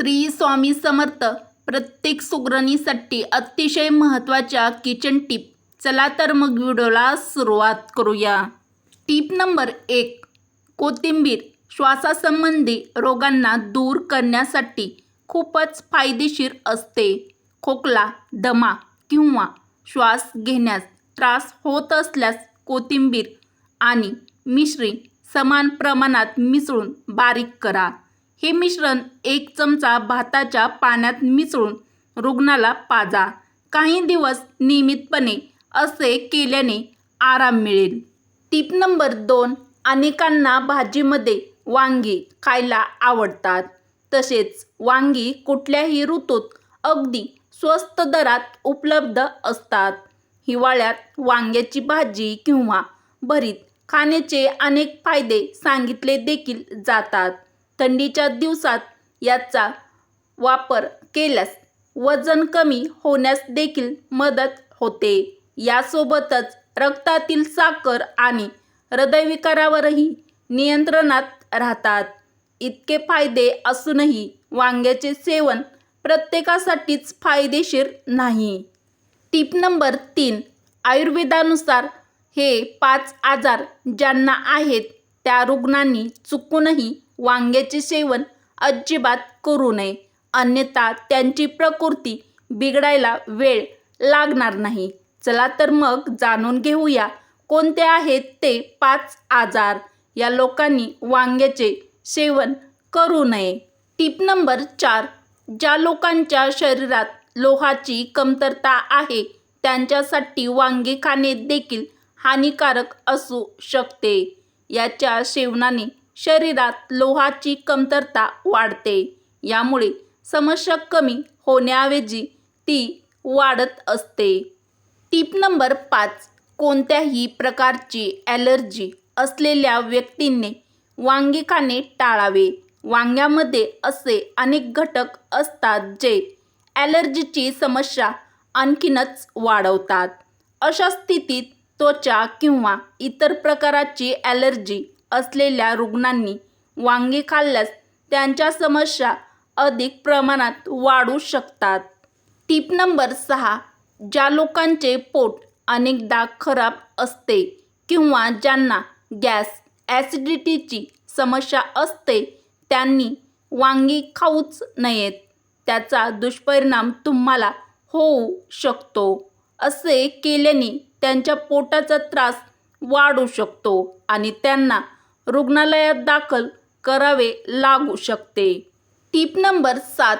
श्री स्वामी समर्थ प्रत्येक सुगरणीसाठी अतिशय महत्त्वाच्या किचन टिप चला तर मग व्हिडिओला सुरुवात करूया. टिप नंबर एक. कोथिंबीर श्वासासंबंधी रोगांना दूर करण्यासाठी खूपच फायदेशीर असते. खोकला दमा किंवा श्वास घेण्यास त्रास होत असल्यास कोथिंबीर आणि मिश्री समान प्रमाणात मिसळून बारीक करा. हे मिश्रण एक चमचा भाताच्या पाण्यात मिसळून रुग्णाला पाजा. काही दिवस नियमितपणे असे केल्याने आराम मिळेल. टीप नंबर दोन अनेकांना भाजीमध्ये वांगी खायला आवडतात. तसेच वांगी कुठल्याही ऋतूत अगदी स्वस्त दरात उपलब्ध असतात. हिवाळ्यात वांग्याची भाजी किंवा भरीत खाण्याचे अनेक फायदे सांगितले देखील जातात. थंडीच्या दिवसात याचा वापर केल्यास वजन कमी होण्यास देखील मदत होते. यासोबतच रक्तातील साखर आणि हृदयविकारावरही नियंत्रणात राहतात. इतके फायदे असूनही वांग्याचे सेवन प्रत्येकासाठीच फायदेशीर नाही. टीप नंबर तीन आयुर्वेदानुसार हे पाच आजार ज्यांना आहेत त्या रुग्णांनी चुकूनही वांग्याचे सेवन अजिबात करू नये. अन्यथा त्यांची प्रकृती बिघडायला वेळ लागणार नाही. चला तर मग जाणून घेऊया कोणते आहेत ते पाच आजार. या लोकांनी वांग्याचे सेवन करू नये. टिप नंबर चार. ज्या लोकांच्या शरीरात लोहाची कमतरता आहे त्यांच्यासाठी वांगे खाणे देखील हानिकारक असू शकते. याच्या सेवनाने शरीरात लोहाची कमतरता वाढते. यामुळे समस्या कमी होण्याऐवजी ती वाढत असते. टीप नंबर पाच. कोणत्याही प्रकारची ॲलर्जी असलेल्या व्यक्तींनी वांगी खाणे टाळावे. वांग्यामध्ये असे अनेक घटक असतात जे ॲलर्जीची समस्या आणखीनच वाढवतात. अशा स्थितीत त्वचा किंवा इतर प्रकाराची ॲलर्जी असलेल्या रुग्णांनी वांगी खाल्ल्यास त्यांच्या समस्या अधिक प्रमाणात वाढू शकतात. टीप नंबर सहा ज्या लोकांचे पोट अनेकदा खराब असते किंवा ज्यांना गॅस ॲसिडिटीची समस्या असते त्यांनी वांगी खाऊच नयेत. त्याचा दुष्परिणाम तुम्हाला होऊ शकतो असे केल्याने त्यांच्या पोटाचा त्रास वाढू शकतो आणि त्यांना रुग्णालयात दाखल करावे लागू शकते. टीप नंबर सात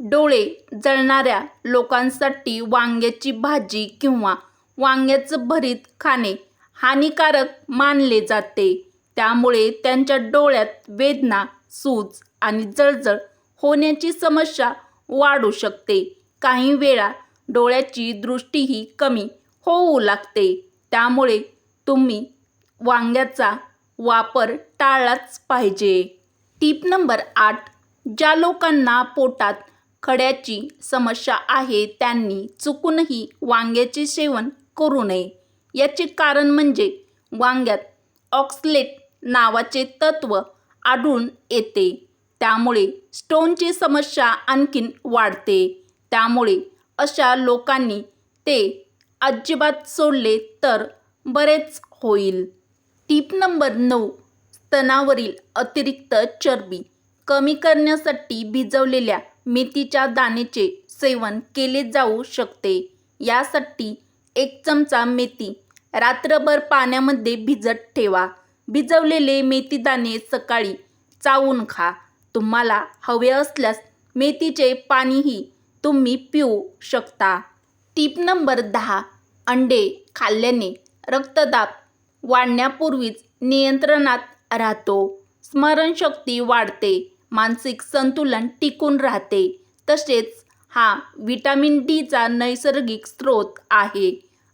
डोळे जळणाऱ्या लोकांसाठी वांग्याची भाजी किंवा वांग्याचं भरीत खाणे हानिकारक मानले जाते. त्यामुळे त्यांच्या डोळ्यात वेदना सूज आणि जळजळ होण्याची समस्या वाढू शकते. काही वेळा डोळ्याची दृष्टीही कमी होऊ लागते. त्यामुळे तुम्ही वांग्याचा वापर टाळलाच पाहिजे. टीप नंबर आठ. ज्या लोकांना पोटात खड्याची समस्या आहे त्यांनी चुकूनही वांग्याचे सेवन करू नये. याचे कारण म्हणजे वांग्यात ऑक्सलेट नावाचे तत्व आढळून येते. त्यामुळे स्टोनची समस्या आणखीन वाढते. त्यामुळे अशा लोकांनी ते अजिबात सोडले तर बरेच होईल. टीप नंबर नऊ स्तनावरील अतिरिक्त चरबी कमी करण्यासाठी भिजवलेल्या मेथीच्या दाण्याचे सेवन केले जाऊ शकते. यासाठी एक चमचा मेथी रात्रभर पाण्यामध्ये भिजत ठेवा. भिजवलेले मेथीदाणे सकाळी चावून खा. तुम्हाला हवे असल्यास मेथीचे पाणीही तुम्ही पिऊ शकता. टीप नंबर दहा. अंडे खाल्ल्याने रक्तदाब वाढण्यापूर्वीच नियंत्रणात राहतो. स्मरणशक्ती वाढते मानसिक संतुलन टिकून राहते. तसेच हा विटॅमिन डीचा नैसर्गिक स्रोत आहे.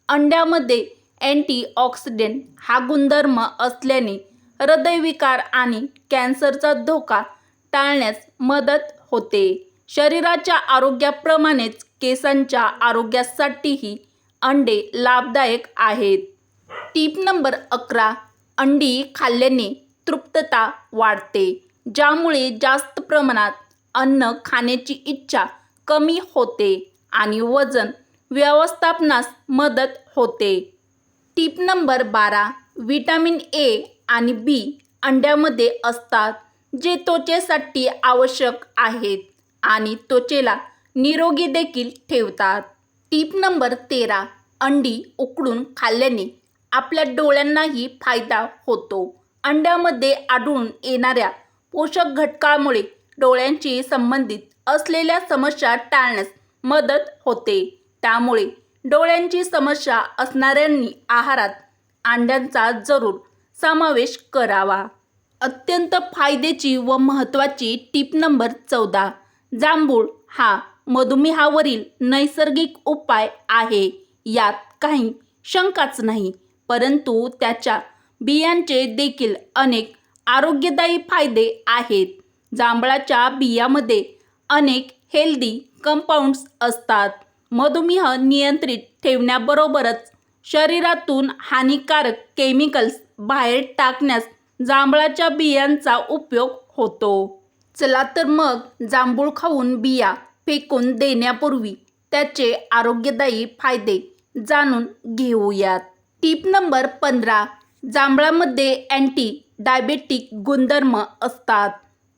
अंड्यामध्ये अँटीऑक्सिडेंट हा गुणधर्म असल्याने हृदयविकार आणि कॅन्सरचा धोका टाळण्यास मदत होते. शरीराच्या आरोग्याप्रमाणेच केसांच्या आरोग्यासाठीही अंडे लाभदायक आहेत. टीप नंबर अकरा अंडी खाल्ल्याने तृप्तता वाढते ज्यामुळे जास्त प्रमाणात अन्न खाण्याची इच्छा कमी होते आणि वजन व्यवस्थापनास मदत होते. टीप नंबर बारा विटॅमिन ए आणि बी अंड्यामध्ये असतात जे त्वचेसाठी आवश्यक आहेत आणि त्वचेला निरोगी देखील ठेवतात. टीप नंबर तेरा. अंडी उकडून खाल्ल्याने आपल्या डोळ्यांनाही फायदा होतो. अंड्यामध्ये आढळून येणाऱ्या पोषक घटकामुळे डोळ्यांशी संबंधित असलेल्या समस्या टाळण्यास मदत होते. त्यामुळे डोळ्यांची समस्या असणाऱ्यांनी आहारात अंड्यांचा जरूर समावेश करावा. अत्यंत फायद्याची व महत्त्वाची टीप नंबर चौदा. जांभूळ हा मधुमेहावरील नैसर्गिक उपाय आहे. यात काही शंकाच नाही परंतु त्याच्या बियांचे देखील अनेक आरोग्यदायी फायदे आहेत. जांभळाच्या बियामध्ये अनेक हेल्दी कंपाऊंड्स असतात. मधुमेह नियंत्रित ठेवण्याबरोबरच शरीरातून हानिकारक केमिकल्स बाहेर टाकण्यास जांभळाच्या बियांचा उपयोग होतो. चला तर मग जांभूळ खाऊन बिया फेकून देण्यापूर्वी त्याचे आरोग्यदायी फायदे जाणून घेऊयात. टीप नंबर पंधरा. जांभळामध्ये अँटी डायबेटिक गुणधर्म असतात.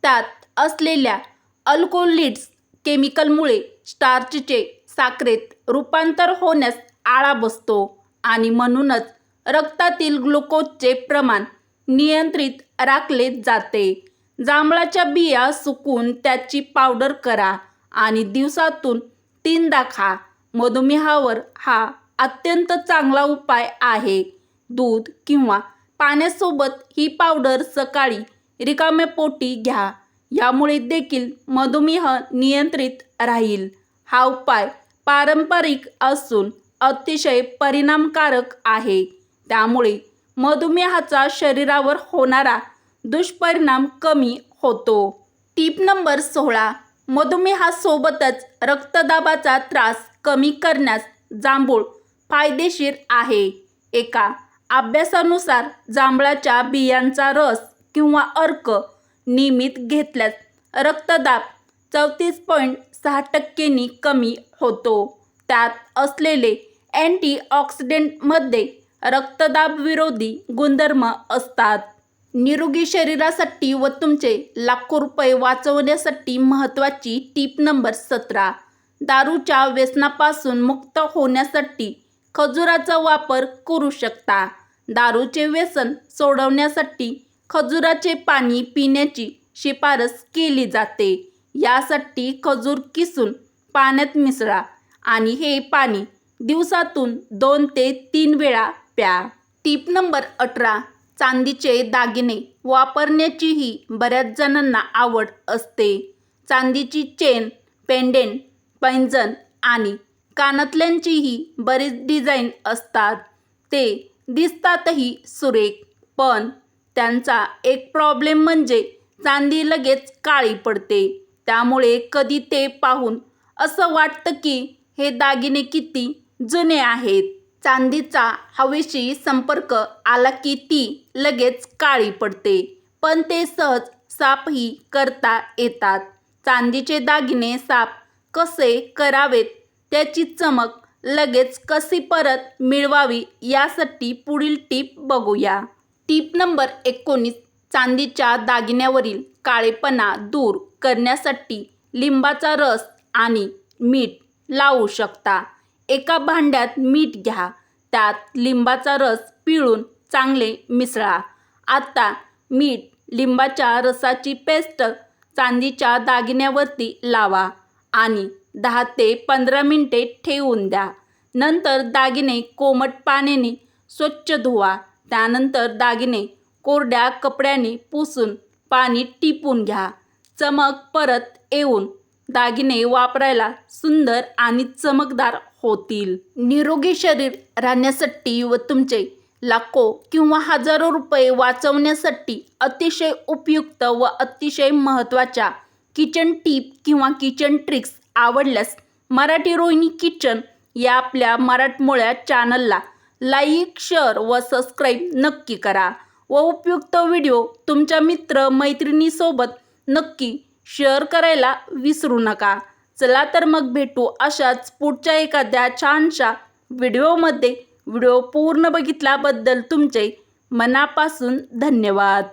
त्यात असलेल्या अल्कोलिड्स केमिकलमुळे स्टार्चचे साखरेत रूपांतर होण्यास आळा बसतो आणि म्हणूनच रक्तातील ग्लुकोजचे प्रमाण नियंत्रित राखले जाते. जांभळाच्या बिया सुकून त्याची पावडर करा. आणि दिवसातून तीनदा खा. मधुमेहावर हा अत्यंत चांगला उपाय आहे. दूध किंवा पाण्यासोबत ही पावडर सकाळी रिकामे पोटी घ्या. यामुळे देखील मधुमेह नियंत्रित राहील. हा उपाय पारंपरिक असून अतिशय परिणामकारक आहे. त्यामुळे मधुमेहाचा शरीरावर होणारा दुष्परिणाम कमी होतो. टीप नंबर सोळा. मधुमेहासोबतच रक्तदाबाचा त्रास कमी करण्यास जांभूळ फायदेशीर आहे. एका अभ्यासानुसार जांभळाच्या बियांचा रस किंवा अर्क नियमित घेतल्यास रक्तदाब चौतीस पॉईंट सहा टक्क्यांनी कमी होतो. त्यात असलेले अँटीऑक्सिडेंटमध्ये रक्तदाबविरोधी गुणधर्म असतात. निरोगी शरीरासाठी व तुमचे लाखो रुपये वाचवण्यासाठी महत्त्वाची टीप नंबर सतरा. दारूच्या व्यसनापासून मुक्त होण्यासाठी खजुराचा वापर करू शकता. दारूचे व्यसन सोडवण्यासाठी खजुराचे पाणी पिण्याची शिफारस केली जाते. यासाठी खजूर किसून पाण्यात मिसळा आणि हे पाणी दिवसातून दोन ते तीन वेळा प्या. टीप नंबर अठरा. चांदीचे दागिने वापरण्याचीही बऱ्याच जणांना आवड असते. चांदीची चेन पेंडेंट पैंजण आणि कानातल्यांचीही बरीच डिझाईन असतात. ते दिसतातही सुरेख पण त्यांचा एक प्रॉब्लेम म्हणजे चांदी लगेच काळी पडते. त्यामुळे कधी ते पाहून असं वाटतं की हे दागिने किती जुने आहेत. चांदीचा हवेशी संपर्क आला की ती लगेच काळी पडते. पण ते सहज साफही करता येतात. चांदीचे दागिने साफ कसे करावेत? त्याची चमक लगेच कशी परत मिळवावी? यासाठी पुढील टीप बघूया. टीप नंबर एकोणीस. चांदीच्या दागिन्यावरील काळेपणा दूर करण्यासाठी लिंबाचा रस आणि मीठ लावू शकता. एका भांड्यात मीठ घ्या. त्यात लिंबाचा रस पिळून चांगले मिसळा. आता मीठ लिंबाच्या रसाची पेस्ट चांदीच्या दागिन्यावरती लावा आणि दहा ते पंधरा मिनटे ठेवून द्या. नंतर दागिने कोमट पाण्याने स्वच्छ धुवा. त्यानंतर दागिने कोरड्या कपड्याने पुसून पाणी टिपून घ्या. चमक परत येऊन दागिने वापरायला सुंदर आणि चमकदार होतील. निरोगी शरीर राहण्यासाठी व तुमचे लाखो किंवा हजारो रुपये वाचवण्यासाठी अतिशय उपयुक्त व अतिशय महत्त्वाच्या किचन टीप किंवा किचन ट्रिक्स आवडल्यास मराठी रोहिणी किचन या आपल्या मराठमोळ्या चॅनलला लाईक शेअर व सबस्क्राईब नक्की करा व उपयुक्त व्हिडिओ तुमच्या मित्र मैत्रिणीसोबत नक्की शेअर करायला विसरू नका. चला तर मग भेटू अशाच पुढच्या एखाद्या छानशा व्हिडिओमध्ये. व्हिडिओ पूर्ण बघितल्याबद्दल तुमचे मनापासून धन्यवाद.